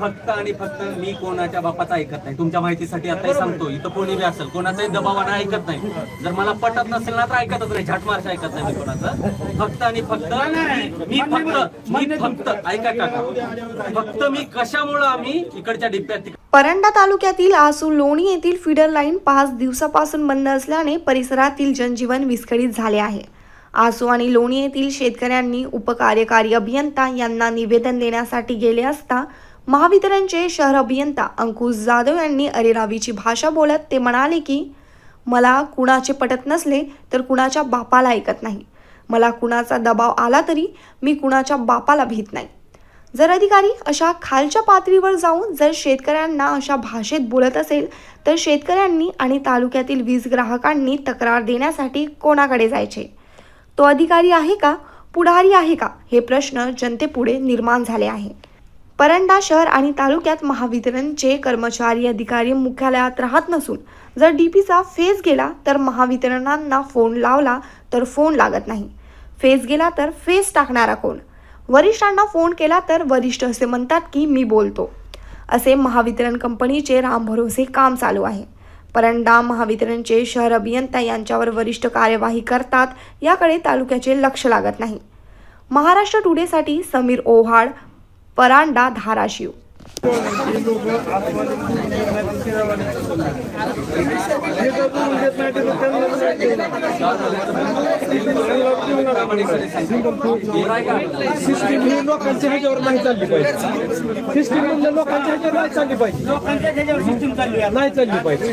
फक्त आणि फक्त मी कोणाच्या बापाचा ऐकत नाही. तुमच्या माहितीसाठी आताही सांगतो इथं कोणी बी असेल कोणाचाही दबावानं ऐकत नाही. जर मला पटत नसेल ना तर ऐकतच नाही. झटमारच ऐकत नाही मी कोणाचं. फक्त आणि फक्त मी फक्त मी फक्त ऐका काका. फक्त मी कशामुळं आम्ही इकडच्या डिप्यात परंडा तालुक्यातील आसू लोणी येथील फीडर लाईन पाच दिवसापासून बंद असल्याने परिसरातील जनजीवन विस्कळीत झाले आहे. आसू आणि लोणी येथील शेतकऱ्यांनी उपकार्यकारी अभियंता यांना निवेदन देण्यासाठी गेले असता महावितरणचे शहर अभियंता अंकुश जाधव यांनी अरेरावीची भाषा बोलत ते म्हणाले की मला कुणाचे पटत नसले तर कुणाच्या बापाला ऐकत नाही. मला कुणाचा दबाव आला तरी मी कुणाच्या बापाला भीत नाही. जर अधिकारी अशा खालच्या पातळीवर जाऊन जर शेतकऱ्यांना अशा भाषेत बोलत असेल तर शेतकऱ्यांनी आणि तालुक्यातील वीज ग्राहकांनी तक्रार देण्यासाठी कोणाकडे जायचे? तो अधिकारी आहे का? पुढारी आहे का? हे प्रश्न जनतेपुढे निर्माण झाले आहे. परंडा शहर आणि तालुक्यात महावितरणचे कर्मचारी अधिकारी मुख्यालयात राहत नसून जर डी पीचा फेज गेला तर महावितरणांना फोन लावला तर फोन लागत नाही. फेज गेला तर फेज टाकणारा कोण? वरिष्ठांना फोन केला तर वरिष्ठ असे म्हणतात की मी बोलतो. असे महावितरण कंपनीचे रामभरोसे काम चालू आहे. परंडा महावितरणचे शहर अभियंता यांच्यावर वरिष्ठ कार्यवाही करतात याकडे तालुक्याचे लक्ष लागत नाही. महाराष्ट्र टुडेसाठी समीर ओहाड परांडा धाराशिव. सिस्टीम ही लोकांच्या ह्याच्यावर नाही चालली पाहिजे. सिस्टीम म्हणजे लोकांच्या ह्याच्यावर नाही चालली पाहिजे. लोकांच्या ह्याच्यावर सिस्टीम चालली नाही चालली पाहिजे.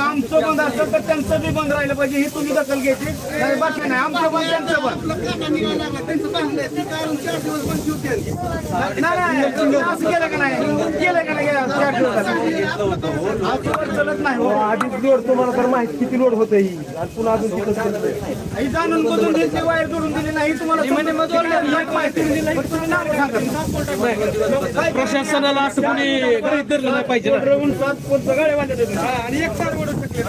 आमचं बंद असेल तर त्यांचं बी बंद राहिलं पाहिजे. ही तुम्ही दखल घ्यायची नाही बाकी नाही आमचं बंद त्यांचं बंद. नाही नाही तुम्ही असं केलं का नाही? केलं का नाही? गेल्या चार दिवसात? आमच्यावर चलत नाही हो. आधीच लोड तुम्हाला तर माहिती किती लोड होतं ही. आणि पुन्हा अजून. ही जाणून बुजून दिली वायर जोडून दिली नाही. तुम्हाला माहिती दिली नाही. तुम्ही नाव सांगा. प्रशासनाला असं कोणी गृहीत धरलं नाही पाहिजे आणि एक साथ शकले.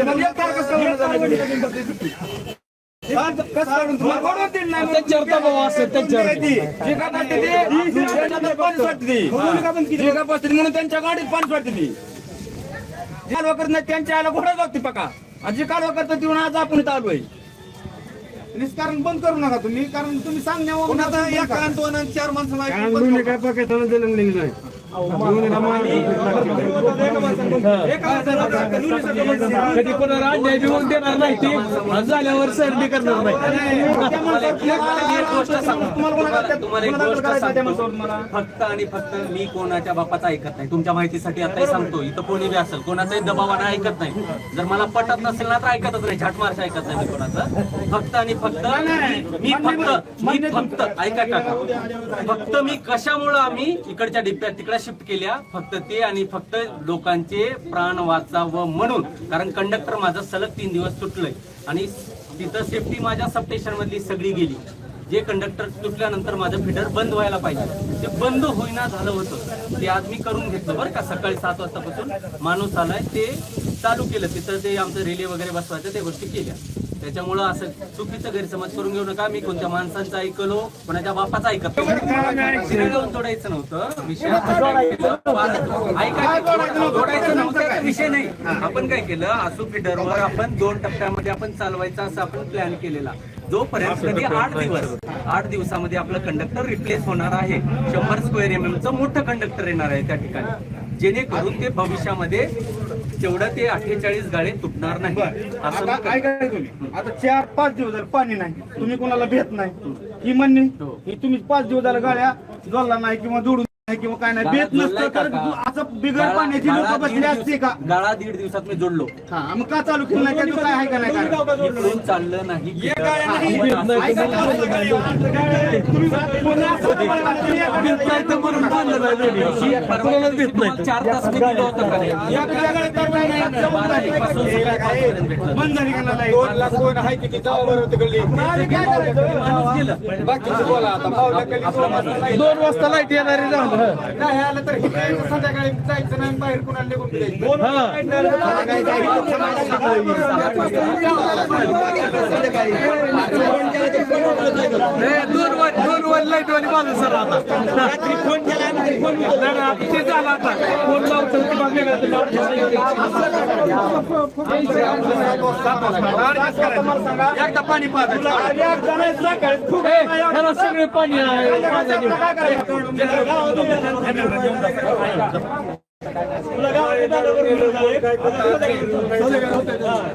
तुम्ही कार काय सात सात कार काय का ती. म्हणून त्यांच्या गाडीत पाणी सोडते ती जे नाही त्यांच्या आला घोडा जाते पका आणि जे कालवा करतात ती आज आपण इथं आलोय निष्कारण बंद करू नका तुम्ही कारण तुम्ही सांगण्यावर दोन आणि चार माणसं काय जन्मलेली नाही कधी कोणाला अन्याय बिवून देणार नाही ते. झाल्यावर सर्दी करणार नाही. फक्त आणि फक्त मी कोणाच्या बापाचा ऐकत नाही. तुमच्या माहितीसाठी आता सांगतो. इथं कोणी बी असेल कोणाचाही दबावानं ऐकत नाही. जर मला पटत नसेल ना तर ऐकतच नाही. झटमारच ऐकत नाही मी कोणाचं. फक्त आणि फक्त मी फक्त मी फक्त ऐका फक्त मी कशामुळं आम्ही इकडच्या डिप्यात तिकडे शिफ्ट केल्या फक्त ते आणि फक्त लोकांचे प्राण वाचावं म्हणून. कारण कंडक्टर माझं सलग तीन दिवस तुटलंय. आणि तिथं सेफ्टी माझ्या सबस्टेशन मधली सगळी गेली. जे कंडक्टर तुटल्यानंतर माझं फिटर बंद व्हायला पाहिजे. ते बंद होईना झालं होतं. ते आज मी करून घेतलं बरं का? सकाळी सात वाजतापासून माणूस आलाय ते चालू केलं. तिथं ते आमचं रिले वगैरे बसवायचं त्या गोष्टी केल्या. त्याच्यामुळं असं चुकीचं गैरसमज करून घेऊ नका. मी कोणत्या माणसांचं ऐकलो कोणाच्या बापाचं ऐकत सिनेमावरून जोडायचं नव्हतं. विषय ऐका जोडायचं नव्हतं? विषय नाही. आपण काय केलं आसू फिडरवर आपण दोन टप्प्यामध्ये आपण चालवायचा असं आपण प्लॅन केलेला. जोपर्यंत कधी आठ दिवस आठ दिवसामध्ये आपलं कंडक्टर रिप्लेस होणार आहे. शंभर स्क्वेअर एम चं मोठं कंडक्टर येणार आहे त्या ठिकाणी. जेणेकरून ते भविष्यामध्ये तेवढं ते अठ्ठेचाळीस गाळे तुटणार नाही. बरं. असं आता ऐका काय तुम्ही. आता चार पाच दिवस झाले पाणी नाही. तुम्ही कोणाला भेट नाही. ही. म्हणणे हो. ही तुम्ही पाच दिवस झाले गाड्या जोडला नाही किंवा जोडून किंवा काय नाही गाळा भेट नसतं जोडलाय तर. असं बिगर पाण्याची गाळा लोक बसली दीड असते का? दिवस- गाळा दीड दिवसात मी जोडलो. हा मग का चालू केलं नाही? त्याचं काय आहे का नाही काय चाललं नाही. ऐका, ऐका, तुम्ही तुम्हाला चार तास मी दिलं होतं का नाही? या नाही, भेटलं. बंद झाली का नाही? दोन लाख कोण आहे किती? तिकडली माणूस गेलं. दोन वाजता लाइट येणारी जाऊन नाही आलं तर इकडे संध्याकाळी जायचं नाही बाहेर कुणाला निघून द्यायचं. दोन वर दोन वर लाइट वाली बाजू सर आता. रात्री फोन केला फोन ते झाला आता. फोन लावतो की बाकी एकदा पाणी. त्याला सगळे पाणी आहे.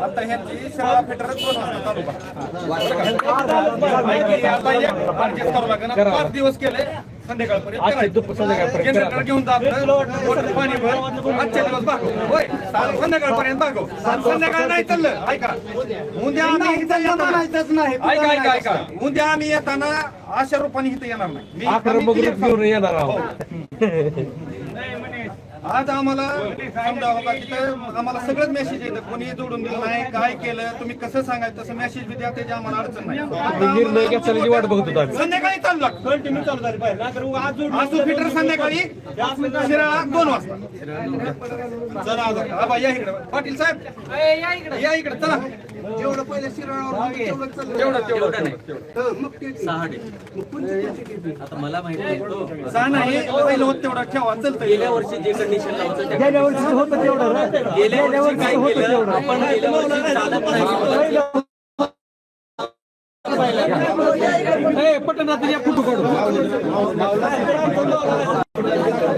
आता ह्यांची शाळा करावं लागेल ना. पाच दिवस केले. संध्याकाळपर्यंत करायचं. जनरेटर घेऊन जा आपलं. मोटर पाणी भर. आजच्या दिवस भागव. होय. चालेल. संध्याकाळपर्यंत भागव. संध्याकाळ नाही चाललं. ऐका. उद्या आम्ही इथं नाही ऐका ऐका ऐका. उद्या आम्ही येताना अशा रूपाने इथं येणार नाही. मी- बघून clear घेऊन येणार आहोत. आज आम्हाला समजा बाबा तिथं आम्हाला सगळंच मेसेज येतं कोणी जोडून दिलं नाही काय केलं तुम्ही कसं सांगायचं तसं मेसेज बी द्या त्याची आम्हाला अडचण नाही निर्णय घेताना वाट बघत होतो आम्ही संध्याकाळी चालू लागतं कंटिन्यू चालू झाली पाहिजे आज फिटर संध्याकाळी शिराळा दोन वाजता चला आज या इकडे पाटील साहेब या इकडे चला जेवढं पहिले शिराळावर तेवढं चाललं. तेवढं. एवढं तेवढं नाही सहा डे आता मला माहिती आहे तो. सहा नाही पहिलं होत तेवढं. ठेवा चलतं गेल्या वर्षी जे होतं त्या- गेल्या वर्षी काय केलं? आपण गेल्या वर्षी चालत नाही. ए, पटणात या फोटो काढू.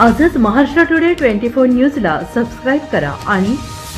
आजच Maharashtra today twenty four news न्यूजला सबस्क्राईब करा